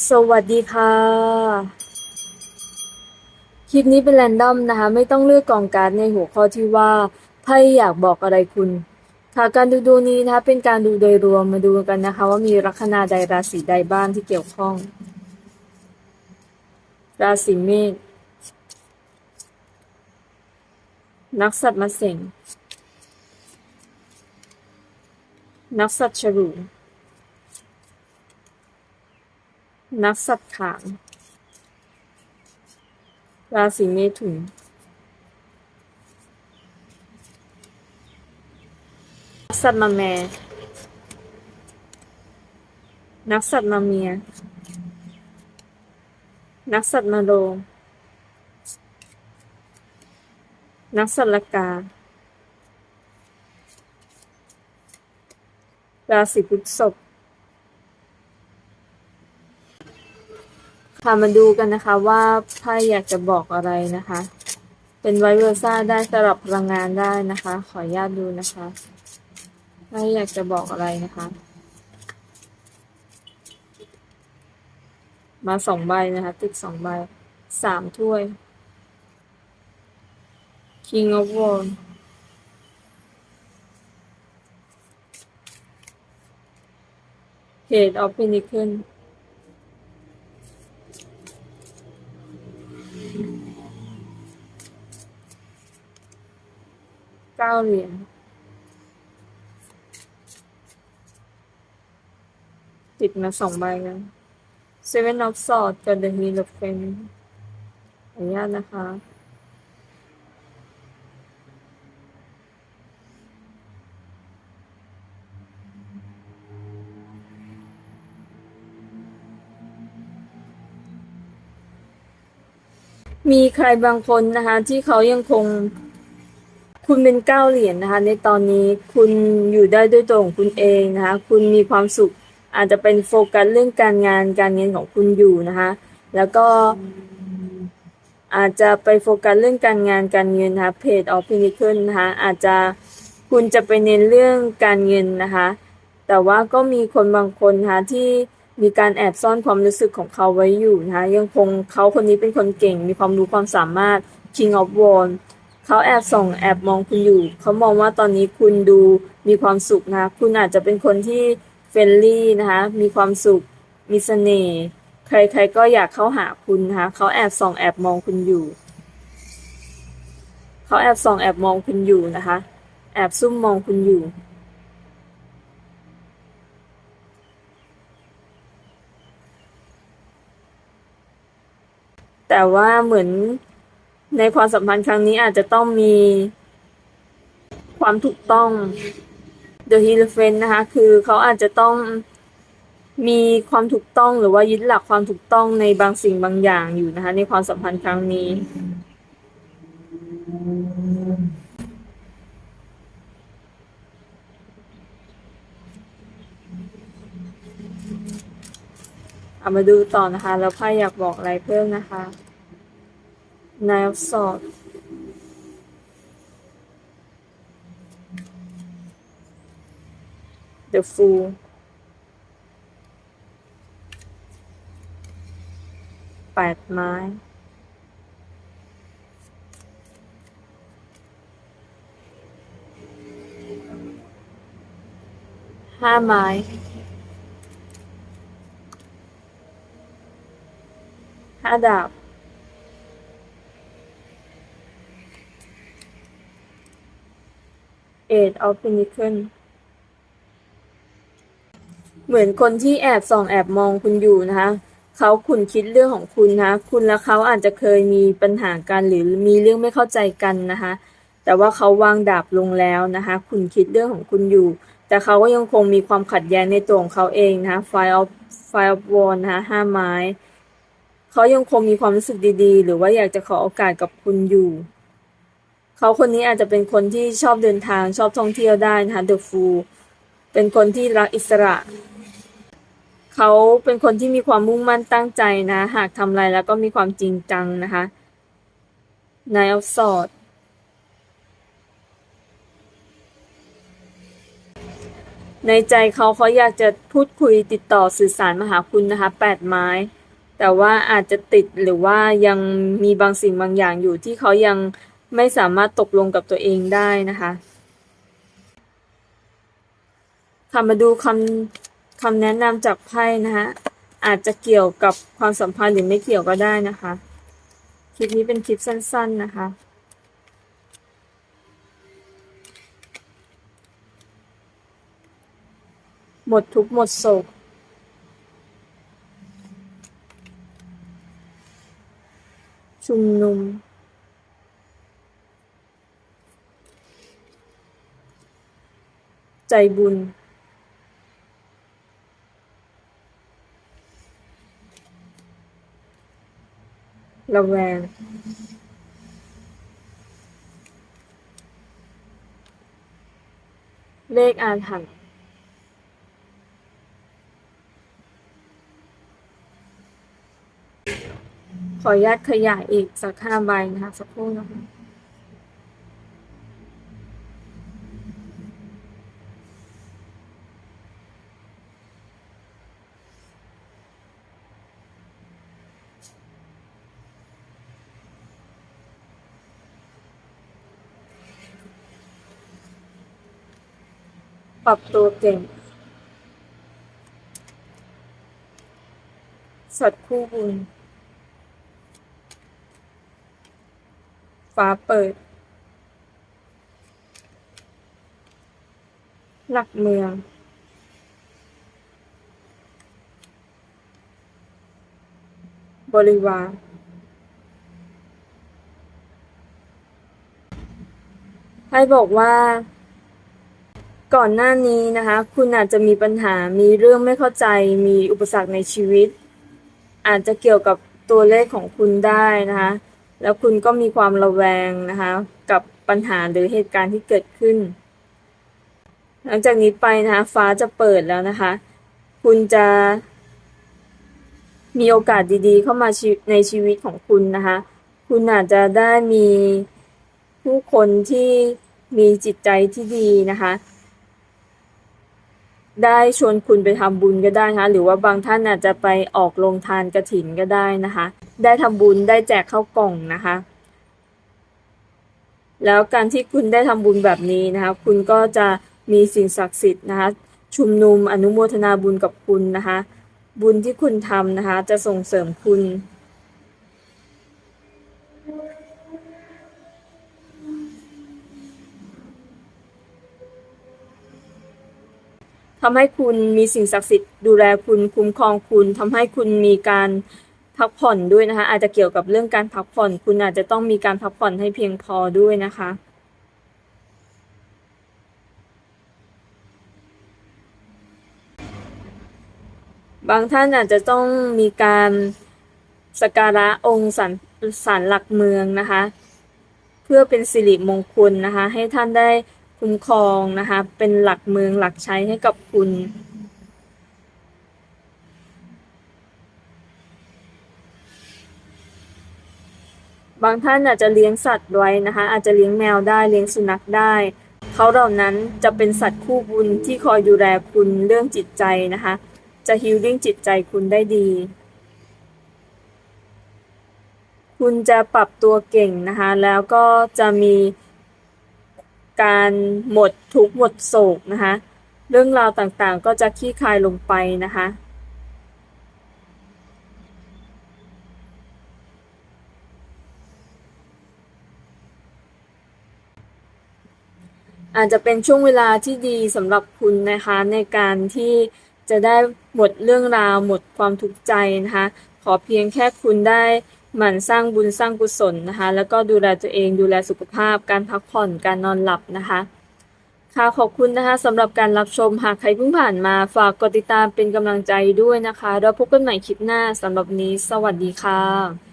สวัสดีค่ะ คลิปนี้เป็นแรนดอมนะคะ ไม่ต้องเลือกกองการ์ดในหัวข้อที่ว่าไพ่อยากบอกอะไรคุณ ค่ะการดูดวงนี้นะคะ เป็นการดูโดยรวมมาดูกันนะคะ ว่ามีลัคนาใดราศีใดบ้างที่เกี่ยวข้อง ราศีเมษนักสัตว์มาเสงนักสัตว์ฉลู นักสัตว์ขางราศีเมถุนนักสัตว์มาแม่นักสัตว์มาเมีย นักสัตว์มาโลงนักสัตว์ลกา ราศีพฤษภ ค่ะมาดูกันนะคะว่าไพ่อยากจะบอกอะไรนะคะ เป็นไวเวอร์ซ่าได้สลับพลังงานได้นะคะ ขออนุญาตดูนะคะไพ่อยากจะบอกอะไรนะคะ มาสองใบนะคะ ติดสองใบสามถ้วย King of Wands Page of Pentacles าเหรียญติดมาสองใบแล้ว Seven of Swords กับ The Hierophant ขออนุญาตนะคะ มีใครบางคนนะคะ ที่เขายังคง คุณเป็นเก้าเหรียญนะคะ ในตอนนี้คุณอยู่ได้ด้วยตัวของคุณเองนะคะ คุณมีความสุข อาจจะเป็นโฟกัสเรื่องการงานการเงินของคุณอยู่นะคะ แล้วก็อาจจะไปโฟกัสเรื่องการงานการเงินนะคะเพจออฟพินิเคิลนะคะอาจจะคุณจะไปเน้นเรื่องการเงินนะคะ แต่ว่าก็มีคนบางคนนะคะที่มีการแอบซ่อนความรู้สึกของเขาไว้อยู่นะคะยังคงเขาคนนี้เป็นคนเก่ง มีความรู้ความสามารถ King of w a n d เขาแอบส่องแอบมองคุณอยู่ เขามองว่าตอนนี้คุณดูมีความสุขนะคะคุณอาจจะเป็นคนที่เฟรนลี่นะคะ มีความสุข มีเสน่ห์ใครๆก็อยากเข้าหาคุณนะคะเขาแอบส่องแอบมองคุณอยู่ เขาแอบส่องแอบมองคุณอยู่นะคะ แอบซุ่มมองคุณอยู่แต่ว่าเหมือน ในความสัมพันธ์ครั้งนี้อาจจะต้องมีความถูกต้อง The h e r o p h a n t นะคะ คือเขาอาจจะต้องมีความถูกต้องหรือว่ายึดหลักความถูกต้องในบางสิ่งบางอย่างอยู่นะคะ ในความสัมพันธ์ครั้งนี้ เอามาดูต่อนะคะ แล้วไพ่อยากบอกอะไรเพิ่มนะคะ Nine of Swords The Fool แปดไม้ห้าไม้ ห้าดาบ Eight of Pentacles เหมือนคนที่แอบส่องแอบมองคุณอยู่นะคะเขาขุนคิดเรื่องของคุณนะคะคุณและเขาอาจจะเคยมีปัญหากันหรือมีเรื่องไม่เข้าใจกันนะคะแต่ว่าเขาวางดาบลงแล้วนะคะคุณคิดเรื่องของคุณอยู่ แต่เขาก็ยังคงมีความขัดแย้งในตัวของเขาเองนะคะ Five of Five of w a n d นะคะห้าไม้เขายังคงมีความรู้สึกดีๆ หรือว่าอยากจะขอโอกาสกับคุณอยู่ เขาคนนี้อาจจะเป็นคนที่ชอบเดินทางชอบท่องเที่ยวได้นะคะ The Fool เป็นคนที่รักอิสระ เขาเป็นคนที่มีความมุ่งมั่นตั้งใจนะ หากทำอะไรแล้วก็มีความจริงจังนะคะ Nine of Swords ในใจเขาเขาอยากจะพูดคุยติดต่อสื่อสารมาหาคุณนะคะแปดไม้ แต่ว่าอาจจะติดหรือว่ายังมีบางสิ่งบางอย่างอยู่ที่เขายัง ไม่สามารถตกลงกับตัวเองได้นะคะ ค่ะมาดูคำคำแนะนำจากไพ่นะคะอาจจะเกี่ยวกับความสัมพันธ์หรือไม่เกี่ยวก็ได้นะคะ คลิปนี้เป็นคลิปสั้น ๆนะคะ หมดทุกหมดโศกชุมนุม ใจบุญ ระแวง เลขอาถรรพ์ขออนุญาตขยายอีกสักห้าใบนะคะ สักครู่นะคะ ปรับตัวเก่ง สัตว์คู่บุญฟ้าเปิด หลักเมือง บริวารให้บอกว่า ก่อนหน้านี้นะคะ คุณอาจจะมีปัญหามีเรื่องไม่เข้าใจ มีอุปสรรคในชีวิต อาจจะเกี่ยวกับตัวเลขของคุณได้นะคะ แล้วคุณก็มีความระแวงนะคะ กับปัญหาหรือเหตุการณ์ที่เกิดขึ้น หลังจากนี้ไปนะคะฟ้าจะเปิดแล้วนะคะ คุณจะมีโอกาสดีๆ เข้ามาในชีวิตของคุณนะคะ คุณอาจจะได้มีผู้คนที่มีจิตใจที่ดีนะคะ ได้ชวนคุณไปทำบุญก็ได้นะคะหรือว่าบางท่านอาจจะไปออกโรงทานกระถินก็ได้นะคะ ได้ทำบุญได้แจกข้าวกล่องนะคะ แล้วการที่คุณได้ทำบุญแบบนี้นะคะ คุณก็จะมีสิ่งศักดิ์สิทธิ์นะคะ ชุมนุมอนุโมทนาบุญกับคุณนะคะ บุญที่คุณทำนะคะ จะส่งเสริมคุณ ทำให้คุณมีสิ่งศักดิ์สิทธิ์ดูแลคุณคุ้มครองคุณทำให้คุณมีการพักผ่อนด้วยนะคะ อาจจะเกี่ยวกับเรื่องการพักผ่อน คุณอาจจะต้องมีการพักผ่อนให้เพียงพอด้วยนะคะบางท่านอาจจะต้องมีการสกการะองค์สันศาลหลักเมืองนะคะ เพื่อเป็นสิริมงคลนะคะ ให้ท่านได้ คุ้มครองนะคะ เป็นหลักเมืองหลักใชัยให้กับคุณบางท่านอาจจะเลี้ยงสัตว์ไว้นะคะ อาจจะเลี้ยงแมวได้เลี้ยงสุนัขได้ เขาเหล่านั้นจะเป็นสัตว์คู่บุญที่คอยดูแลคุณเรื่องจิตใจนะคะ จะฮิลลิ่งจิตใจคุณได้ดี คุณจะปรับตัวเก่งนะคะ แล้วก็จะมี การหมดทุกข์หมดโศกนะคะ เรื่องราวต่างๆก็จะคลี่คลายลงไปนะคะอาจจะเป็นช่วงเวลาที่ดีสำหรับคุณนะคะ ในการที่จะได้หมดเรื่องราวหมดความทุกข์ใจนะคะ ขอเพียงแค่คุณได้ หมั่นสร้างบุญสร้างกุศลนะคะ แล้วก็ดูแลตัวเองดูแลสุขภาพ การพักผ่อนการนอนหลับนะคะ ค่ะขอบคุณนะคะสำหรับการรับชมหากใครเพิ่งผ่านมาฝากกดติดตามเป็นกำลังใจด้วยนะคะแล้วพบกันใหม่คลิปหน้าสำหรับนี้ สวัสดีค่ะ